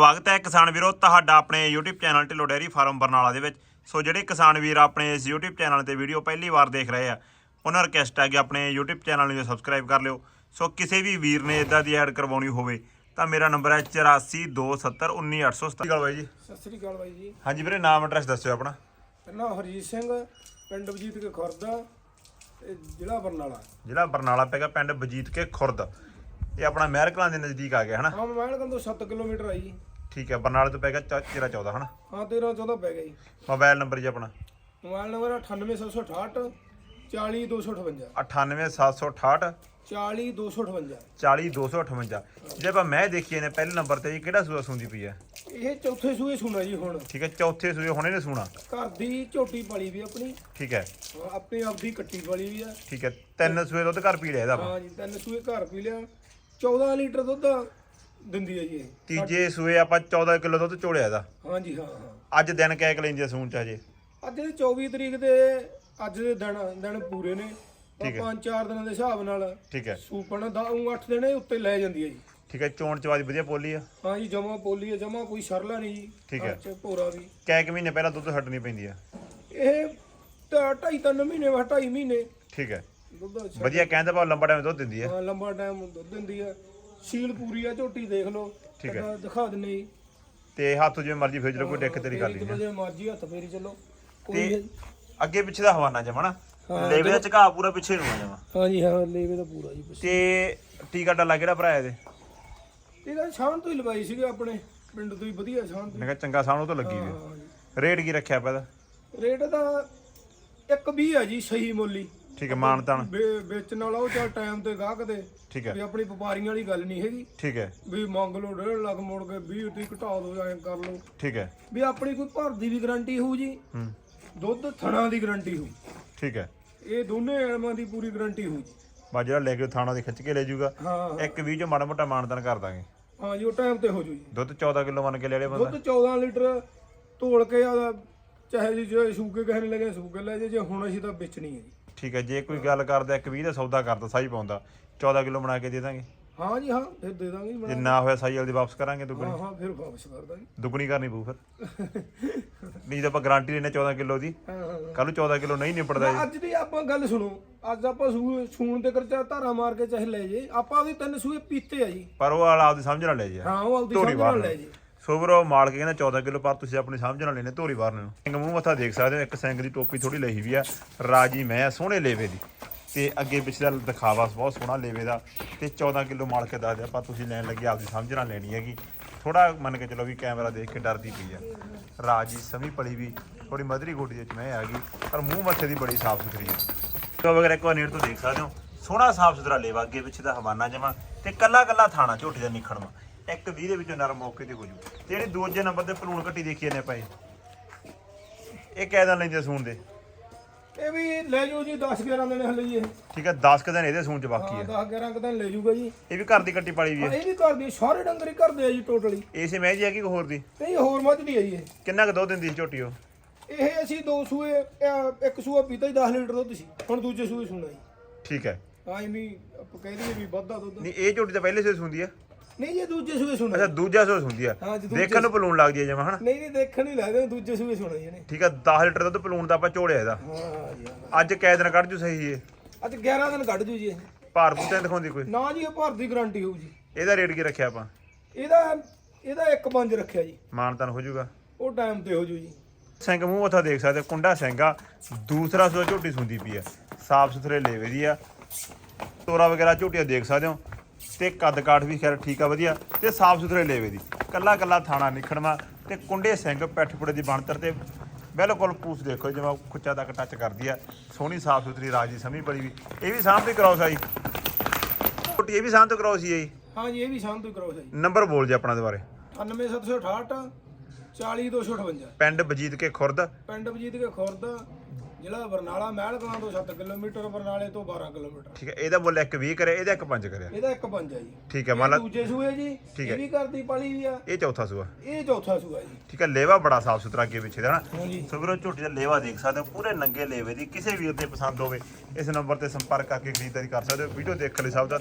ਸਵਾਗਤ ਹੈ ਕਿਸਾਨ ਵੀਰੋ ਤੁਹਾਡਾ ਆਪਣੇ YouTube channel Dhillon dairy farm Barnala ਦੇ ਵਿੱਚ। ਸੋ ਜਿਹੜੇ ਕਿਸਾਨ ਵੀਰ ਆਪਣੇ ਇਸ YouTube ਚੈਨਲ ਤੇ ਵੀਡੀਓ ਪਹਿਲੀ ਵਾਰ ਦੇਖ ਰਹੇ ਆ ਉਹਨਾਂ ਰਿਕਵੈਸਟ ਹੈ ਕਿ ਆਪਣੇ YouTube ਚੈਨਲ ਨੂੰ ਸਬਸਕ੍ਰਾਈਬ ਕਰ ਲਿਓ। ਸੋ ਕਿਸੇ ਵੀ ਵੀਰ ਨੇ ਇਦਾਂ ਦੀ ਐਡ ਕਰਵਾਉਣੀ ਹੋਵੇ ਤਾਂ ਮੇਰਾ ਨੰਬਰ ਹੈ 8427191887 ਗੱਲ ਬਾਈ ਜੀ। ਸਤਿ ਸ੍ਰੀ ਅਕਾਲ ਬਾਈ ਜੀ। ਹਾਂਜੀ ਵੀਰੇ ਨਾਮ ਐਡਰੈਸ ਦੱਸਿਓ ਆਪਣਾ। ਪਹਿਲਾਂ ਹਰਜੀਤ ਸਿੰਘ ਪਿੰਡ ਵਜੀਤ ਕੇ ਖੁਰਦਾ ਤੇ ਜ਼ਿਲ੍ਹਾ ਬਰਨਾਲਾ। ਜਿਹੜਾ ਬਰਨਾਲਾ ਪੈਗਾ ਪਿੰਡ ਬਜੀਤ ਕੇ ਖੁਰਦ। ਇਹ ਆਪਣਾ ਮਹਿਰ ਕਲਾਂ ਦੇ ਨਜ਼ਦੀਕ ਆ ਗਿਆ ਹਨਾ? ਹਾਂ ਮੋਬਾਈਲ ਕੰਦੋਂ 7 ਕਿਲੋਮੀਟਰ ਆਈ ਜੀ। ਠੀਕ ਹੈ ਬਰਨਾਲੇ ਤੋਂ ਪੈਗਾ 13 14 ਹਨਾ? ਹਾਂ 13 14 ਪੈ ਗਿਆ ਜੀ। ਮੋਬਾਈਲ ਨੰਬਰ ਜੀ ਆਪਣਾ? ਮੋਬਾਈਲ ਨੰਬਰ 98768 40258 98768 40258 40258 ਜੇ ਆਪਾਂ ਮੈਂ ਦੇਖੀਏ ਨੇ ਪਹਿਲੇ ਨੰਬਰ ਤੇ ਜੀ ਕਿਹੜਾ ਸੂਆ ਸੁੰਦੀ ਪਈ ਹੈ? ਇਹ ਚੌਥੇ ਸੂਏ ਸੁਣਾ ਜੀ ਹੁਣ। ਠੀਕ ਹੈ ਚੌਥੇ ਸੂਏ ਹੁਣੇ ਨੇ ਸੁਣਾ। ਘਰ ਦੀ ਝੋਟੀ ਪਾਲੀ ਵੀ ਆਪਣੀ। ਠੀਕ ਹੈ। ਆਪਣੀ ਆਪਦੀ ਕੱਟੀ ਪਾਲੀ ਵੀ ਆ ਠੀਕ ਹੈ ਤਿੰਨ ਸੂਏ ਦੁੱਧ ਘਰ ਪੀ ਲਿਆ ਇਹਦਾ ਹਾਂ ਜੀ ਤਿੰਨ ਸੂਏ ਘਰ ਪੀ ਲਿਆ। 14 ਲੀਟਰ ਦੁੱਧ ਦਿੰਦੀ ਹੈ ਜੀ ਇਹ। ਤੀਜੇ ਸੂਏ ਆਪਾਂ 14 ਕਿਲੋ ਦੁੱਧ ਚੋੜਿਆ ਇਹਦਾ। ਹਾਂ ਜੀ ਹਾਂ ਹਾਂ। ਅੱਜ ਦਿਨ ਕਹਿ ਕੇ ਲੈਂਦੇ ਸੂਣ ਚ ਹਜੇ ਅੱਜ ਦੇ 24 ਤਰੀਕ ਦੇ ਅੱਜ ਦੇ ਦਿਨ ਦਿਨ ਪੂਰੇ ਨੇ। ਠੀਕ ਹੈ। ਪੰਜ ਚਾਰ ਦਿਨਾਂ ਦੇ ਹਿਸਾਬ ਨਾਲ ਠੀਕ ਹੈ। ਸੂਪਣ ਦਾ ਉਹ 8 ਦਿਨੇ ਉੱਤੇ ਲੈ ਜਾਂਦੀ ਹੈ ਜੀ। ਠੀਕ ਹੈ ਚੋਣ ਚਵਾਦੀ ਵਧੀਆ ਪੋਲੀ ਆ। ਹਾਂ ਜੀ ਜਮਾ ਪੋਲੀ ਹੈ ਜਮਾ ਕੋਈ ਸਰਲਾ ਨਹੀਂ ਜੀ। ਠੀਕ ਹੈ। ਅੱਛਾ ਭੋਰਾ ਵੀ। ਕਿ ਮਹੀਨੇ ਪਹਿਲਾਂ ਦੁੱਧ ਹਟਣੀ ਪੈਂਦੀ ਆ। ਇਹ ਤਾਂ ਢਾਈ ਤਿੰਨ ਮਹੀਨੇ ਵਾ ਢਾਈ ਮਹੀਨੇ। ਠੀਕ ਹੈ। ਦੁੱਧ ਅੱਛਾ ਵਧੀਆ ਕਹਿੰਦੇ ਭਾਵ ਲੰਬਾ ਟਾਈਮ ਦੁੱਧ ਦਿੰਦੀ ਆ। ਹਾਂ ਲੰਬਾ ਟਾਈਮ ਦੁੱਧ ਦਿੰਦੀ ਹੈ ਸੀਲ ਪੂਰੀ ਆ ਝੋਟੀ ਦੇਖ ਲਓ ਠੀਕ ਹੈ। ਦਿਖਾ ਦਿੰਨੇ ਜੀ। ਤੇ ਹੱਥ ਜਿਵੇਂ ਮਰਜ਼ੀ ਫੇਜ ਲਓ ਕੋਈ ਡਿੱਕ ਤੇਰੀ ਗੱਲ ਫੇਰੀ ਨਹੀਂ ਚਲੋ ਜੇ ਮਰਜ਼ੀ ਹੱਥ ਫੇਰੀ ਚੱਲੋ ਤੇ। ਅੱਗੇ ਪਿੱਛੇ ਦਾ ਹਵਾਨਾ ਜਮਣਾ ਹਾਂ, ਲੇਵੇ ਦਾ ਝਕਾ ਪੂਰਾ ਪਿੱਛੇ ਨੂੰ ਆ ਜਾਵਾ ਹਾਂ ਜੀ ਹਾਂ ਲੇਵੇ ਦਾ ਪੂਰਾ ਜੀ ਤੇ ਟੀਕਾ ਡਾਲਾ ਕਿਹੜਾ ਭਰਾ ਇਹਦੇ? ਇਹ ਤਾਂ ਸ਼ਾਨ ਤੋਂ ਹੀ ਲਵਾਈ ਸੀਗੇ ਆਪਣੇ ਪਿੰਡ ਤੋਂ ਹੀ ਵਧੀਆ ਸ਼ਾਨ ਤੋਂ ਮੈਂ ਕਿਹਾ ਚੰਗਾ ਸਾਣੂ ਤੋਂ ਲੱਗੀ ਵੀ ਰੇਟ ਕੀ ਰੱਖਿਆ ਪੈਦਾ ਰੇਟ ਦਾ ਇੱਕ 20 ਆ ਜੀ ਸਹੀ ਮੁੱਲੀ ਠੀਕ ਹੈ ਮਾਨਤਾਨ ਵੇ- ਵੇਚਣ ਵਾਲਾ ਉਹ ਚੱਲ ਟਾਈਮ ਤੇ ਗਾਹਕ ਦੇ ਠੀਕ ਵੀ ਹੈ ਆਪਣੀ ਵਪਾਰੀਆਂ ਵਾਲੀ ਗੱਲ ਨਹੀਂ ਹੈਗੀ। ਠੀਕ ਹੈ। ਵੀ ਮੰਗ ਲਓ 1.5 ਲੱਖ ਮੋੜ ਕੇ 20 ਤੀ ਘਟਾ ਦਿਓ ਐਂ ਕਰ ਲਓ। ਠੀਕ ਹੈ। ਵੀ ਆਪਣੀ ਕੋਈ ਭਰ ਦੀ ਵੀ ਗਾਰੰਟੀ ਹੋਊ ਜੀ। ਹੂੰ। ਦੁੱਧ ਥਣਾ ਦੀ ਗਾਰੰਟੀ ਹੋਊ। ਠੀਕ ਹੈ। ਇਹ ਦੋਨੇ ਐਲਮਾਂ ਦੀ ਪੂਰੀ ਗਾਰੰਟੀ ਹੋਊ ਜੀ। ਬਾ ਜਿਹੜਾ ਲੈ ਕੇ ਥਾਣਾ ਦੇ ਖਿੱਚ ਕੇ ਲੈ ਜਾਊਗਾ। ਹਾਂ। ਇੱਕ 20 ਚ ਮਾੜਾ ਮੋਟਾ ਮਾਨਤਾਨ ਕਰ ਦਾਂਗੇ। ਹਾਂ ਜੀ ਉਹ ਟਾਈਮ ਤੇ ਹੋ ਜੂ ਜੀ। ਦੁੱਧ 14 ਕਿਲੋ ਮੰਨ ਕੇ ਲੈ ਲਿਆ ਬੰਦਾ। ਦੁੱਧ 14 ਲੀਟਰ ਤੋਲ ਕੇ ਆਦਾ ਚਾਹੇ ਜੀ ਜੇ ਸੂਕੇ ਕਹਿਣ ਲੱਗੇ ਸੂਕੇ ਲੈ ਜੇ ਜੇ ਹੁਣ ਅਸੀਂ ਤਾਂ ਵੇਚਣੀ ਹੈ ਜੀ। ਠੀਕ ਹੈ ਜੇ ਕੋਈ ਗੱਲ ਕਰਦਾ ਇੱਕ 20 ਦਾ ਸੌਦਾ ਕਰਦਾ ਸਾਈ ਪਾਉਂਦਾ 14 ਕਿਲੋ ਬਣਾ ਕੇ ਦੇ ਦਾਂਗੇ। ਹਾਂ ਜੀ ਹਾਂ ਫਿਰ ਦੇ ਦਾਂਗੇ ਜੀ ਬਣਾ ਨਾ ਹੋਇਆ ਸਾਈ ਵਾਲੀ ਵਾਪਸ ਕਰਾਂਗੇ ਦੁੱਗਣੀ। ਹਾਂ ਹਾਂ ਫਿਰ ਵਾਪਸ ਕਰ ਦਾਂਗੇ। ਦੁੱਗਣੀ ਕਰਨੀ ਪਊ ਫਿਰ। ਨਹੀਂ ਤਾਂ ਆਪਾਂ ਗਾਰੰਟੀ ਲੈਨੇ 14 ਕਿਲੋ ਦੀ। ਹਾਂ ਹਾਂ ਹਾਂ। ਕੱਲ ਨੂੰ 14 ਕਿਲੋ ਨਹੀਂ ਨਿਪੜਦਾ ਜੀ। ਅੱਜ ਦੀ ਆਪਾਂ ਗੱਲ ਸੁਣੋ ਅੱਜ ਆਪਾਂ ਸੂ ਸੂਣ ਤੇ ਕਰਚਾ ਧਾਰਾ ਮਾਰ ਕੇ ਚਾਹੇ ਲੈ ਜੇ ਆਪਾਂ ਉਹਦੇ ਤਿੰਨ ਸੂਏ ਪੀਤੇ ਆ ਜੀ। ਪਰ ਉਹ ਵਾਲਾ ਆਪਦੀ ਸਮਝ ਨਾਲ ਲੈ ਜਾ। ਹਾਂ ਉਹ ਆਪਦੀ ਸਮਝ ਨਾਲ। ਲੈ ਜੇ। ਸੋਬਰੋ ਮਾਲ ਕੇ ਕਹਿੰਦਾ 14 ਕਿਲੋ ਪਰ ਤੁਸੀਂ ਆਪਣੀ ਸਮਝ ਨਾਲ ਲੈਨੇ ਧੋਰੀ ਬਾਹਰ ਨੂੰ। ਸਿੰਘ ਮੂੰਹ ਮੱਥਾ ਦੇਖ ਸਕਦੇ ਹੋ ਇੱਕ ਸਿੰਘ ਦੀ ਟੋਪੀ ਥੋੜੀ ਲਈ ਵੀ ਆ। ਰਾਜੀ ਮੈਂ ਆ, ਸੋਹਣੇ ਲੇਵੇ ਦੀ। ਤੇ ਅੱਗੇ ਪਿਛਲੇ ਦਾ ਦਿਖਾਵਾ ਬਹੁਤ ਸੋਹਣਾ ਲੇਵੇ ਦਾ। ਤੇ 14 ਕਿਲੋ ਮਾਲ ਕੇ ਦੱਸ ਦਿਆ ਪਰ ਤੁਸੀਂ ਲੈਣ ਲੱਗੇ ਆਪਦੀ ਸਮਝ ਨਾਲ ਲੈਣੀ ਹੈਗੀ। ਥੋੜਾ ਮੰਨ ਕੇ ਚਲੋ ਵੀ ਕੈਮਰਾ ਦੇਖ ਕੇ ਡਰਦੀ ਪਈ ਆ। ਰਾਜੀ ਸਮੀ ਪਲੀ ਵੀ ਥੋੜੀ ਮਧਰੀ ਗੋਡੀ ਦੇ ਵਿੱਚ ਮੈਂ ਆ ਗਈ ਪਰ ਮੂੰਹ ਮੱਥੇ ਦੀ ਬੜੀ ਸਾਫ਼ ਸੁਥਰੀ ਹੈ ਤੋ ਵਗੈਰਾ ਇੱਕ ਵਾਰ ਨੇੜ ਤੋਂ ਦੇਖ ਸਕਦੇ ਹੋ। ਸੋਹਣਾ ਸਾਫ਼ ਸੁਥਰਾ ਲੇਵਾ ਅੱਗੇ ਪਿੱਛੇ ਦਾ ਹਵਾਨਾ ਜਮਾ। ਤੇ ਕੱਲਾ ਕੱਲਾ ਥਾਣਾ ਝੋਟੀ ਦਾ ਨਿਖੜਵਾ। ਇੱਕ 20 ਦੇ ਵਿੱਚੋਂ ਨਰਮ ਮੌਕੇ ਤੇ ਹੋ ਜੂ। ਤੇ ਜਿਹੜੀ ਦੂਜੇ ਨੰਬਰ ਤੇ ਪਲੂਣ ਕੱਟੀ ਦੇਖੀ ਨੇ ਭਾਈ। ਇਹ ਕਹਿ ਲੈਂਦੇ ਸੂਣ ਦੇ। ਇਹ ਵੀ ਲੈ ਜਾਓ ਜੀ 10 11 ਦਿਨ ਹਲੇ ਜੀ ਇਹ। ਠੀਕ ਹੈ 10 ਕੁ ਦਿਨ ਇਹਦੇ ਸੂਣ ਚ ਬਾਕੀ ਹਾਂ ਹੈ 10 11 ਦਿਨ ਲੈ ਜਾਊਗਾ ਜੀ। ਇਹ ਵੀ ਘਰ ਦੀ ਕੱਟੀ ਪਾਲੀ ਵੀ ਹਾਂ, ਹੈ ਇਹ ਵੀ ਘਰ ਦੀ ਸਾਰੇ ਡੰਗਰੀ ਕਰਦੇ ਆ ਜੀ ਟੋਟਲੀ। ਇਸੇ ਮੈਂ ਜੀ ਹੈ ਕਿ ਹੋਰ ਦੀ? ਨਹੀਂ ਹੋਰ ਮੱਝ ਦੀ ਹੈ ਜੀ ਇਹ। ਕਿੰਨਾ ਕੁ ਦੁੱਧ ਦਿੰਦੀ ਸੀ ਝੋਟੀ ਉਹ? ਇਹ ਅਸੀਂ ਦੋ ਸੂਏ ਇੱਕ ਸੂਆ ਪੀਤਾ ਹੀ 10 ਲੀਟਰ ਦੁੱਧ ਸੀ। ਹੁਣ ਦੂਜੇ ਸੂਏ ਸੁਣਾ ਜੀ। ਠੀਕ ਹੈ। ਹਾਂ ਐਵੇਂ ਹੀ ਆਪਾਂ ਕਹਿ ਦਈਏ ਵੀ ਵੱਧਾ ਦੁੱਧ। ਨਹੀਂ ਇਹ ਝੋਟੀ ਤਾਂ ਪਹਿਲੇ ਸੇ ਸੁੰਦੀ ਹੈ ਨਹੀਂ ਜੀ ਦੂਜੇ ਸੂਏ ਸੁਣਾ। ਅੱਛਾ ਦੂਜਾ ਸੋ ਸੁੰਦੀ ਹੈ ਹਾਂ ਜੀ, ਦੂਜੇ ਦੇਖਣ ਨੂੰ ਪਲੂਣ ਲੱਗਦੀ ਹੈ ਜਮਾ ਹਨਾ? ਨਹੀਂ ਨਹੀਂ ਦੇਖਣ ਹੀ ਲੱਗਦੇ ਦੂਜੇ ਸੂਏ ਸੁਣਾ ਜੀ ਇਹਨੇ। ਠੀਕ ਹੈ 10 ਲੀਟਰ ਦੁੱਧ ਪਲੂਣ ਦਾ ਆਪਾਂ ਝੋੜਿਆ ਇਹਦਾ। ਹਾਂ ਜੀ ਹਾਂ। ਅੱਜ ਕੈ ਦਿਨ ਕੱਢ ਜੂ ਸਹੀ ਹੈ ਅੱਜ 11 ਦਿਨ ਕੱਢ ਜੂ ਜੀ ਇਹ। ਭਾਰ ਬੂਟੇ ਦਿਖਾਉਂਦੀ ਕੋਈ? ਨਾ ਜੀ ਇਹ ਭਾਰ ਦੀ ਗਾਰੰਟੀ ਹੋਊ ਜੀ। ਇਹਦਾ ਰੇਟ ਕੀ ਰੱਖਿਆ ਆਪਾਂ? ਇਹਦਾ ਇਹਦਾ ਇੱਕ ਪੰਜ ਰੱਖਿਆ ਜੀ। ਮਾਨਤਨ ਹੋ ਜਾਊਗਾ। ਉਹ ਟਾਈਮ ਤੇ ਹੋ ਜੂ ਜੀ। ਸਿੰਘ ਮੂੰਹ ਮੱਥਾ ਦੇਖ ਸਕਦੇ ਹੋ, ਕੁੰਡਾ ਸਿੰਘਾ ਦੂਸਰਾ ਸੋ ਝੋਟੀ ਸੁੰਦੀ ਪਈ ਆ। ਸਾਫ਼ ਸੁਥਰੇ ਲੇਵੇ ਦੀ ਆ। ਤੋਰਾ ਵਗੈਰਾ ਝੋਟੀਆਂ ਦੇਖ ਸਕਦੇ ਹੋ। ਤੇ ਕੱਦ ਕਾਠ ਵੀ ਖੈਰ ਠੀਕ ਆ ਵਧੀਆ। ਤੇ ਸਾਫ਼ ਸੁਥਰੇ ਲੇਵੇ ਦੀ। ਕੱਲਾ ਕੱਲਾ ਥਾਣਾ ਨਿਖੜਵਾ ਤੇ ਕੁੰਡੇ ਸਿੰਘ ਪੈਠ ਪੁੜੇ ਦੀ ਬਣਤਰ ਤੇ ਬਿਲਕੁਲ ਪੂਛ ਦੇਖੋ ਜਿਵੇਂ ਖੁੱਚਾ ਤੱਕ ਟੱਚ ਕਰਦੀ ਆ। ਸੋਹਣੀ ਸਾਫ਼ ਸੁਥਰੀ ਰਾਜੀ ਸਮੀ ਬੜੀ ਵੀ। ਇਹ ਵੀ ਤੇ ਕਰਾਉਸ ਆਈ ਝੋਟੀ ਇਹ ਵੀ ਤੇ ਕਰਾਉਸ ਹੀ ਆਈ ਹਾਂ ਜੀ ਇਹ ਵੀ ਸ਼ਾਮ ਤੋਂ ਕਰੋ ਜੀ ਨੰਬਰ ਬੋਲ ਜੀ ਆਪਣਾ ਦੁਬਾਰੇ 98768 40258 ਪਿੰਡ ਬਜੀਤ ਕੇ ਖੁਰਦ। ਪਿੰਡ ਵਜੀਤ ਕੇ ਖੁਰਦ ਜ਼ਿਲ੍ਹਾ ਬਰਨਾਲਾ ਮਹਿਲ ਕਲਾਂ ਤੋਂ 7 ਕਿਲੋਮੀਟਰ ਬਰਨਾਲੇ ਤੋਂ 12 ਕਿਲੋਮੀਟਰ। ਠੀਕ ਹੈ ਇਹਦਾ ਬੋਲ ਇੱਕ 20 ਕਰਿਆ ਇਹਦਾ ਇੱਕ 5 ਕਰਿਆ। ਇਹਦਾ ਇੱਕ ਪੰਜ ਆ ਜੀ। ਠੀਕ ਹੈ ਮੰਨ ਲਾ ਦੂਜੇ ਸੂਏ ਜੀ ਠੀਕ ਇਹ ਹੈ। ਵੀ ਕਰਦੀ ਪਾਲੀ ਵੀ ਆ। ਇਹ ਚੌਥਾ ਸੂਆ। ਇਹ ਚੌਥਾ ਸੂਆ ਜੀ। ਠੀਕ ਹੈ ਲੇਵਾ ਬੜਾ ਸਾਫ਼ ਸੁਥਰਾ ਅੱਗੇ ਪਿੱਛੇ ਦਾ ਨਾ ਹਾਂਜੀ। ਸੋ ਵੀਰੋ ਝੋਟੀ ਦਾ ਲੇਵਾ ਦੇਖ ਸਕਦੇ ਹੋ ਪੂਰੇ ਨੰਗੇ ਲੇਵੇ ਦੀ ਕਿਸੇ ਵੀਰ ਦੇ ਪਸੰਦ ਹੋਵੇ ਇਸ ਨੰਬਰ ਤੇ ਸੰਪਰਕ ਕਰਕੇ ਖਰੀਦਦਾਰੀ ਕਰ ਸਕਦੇ ਹੋ ਵੀਡੀਓ ਦੇਖਣ ਲਈ ਸਭ ਦਾ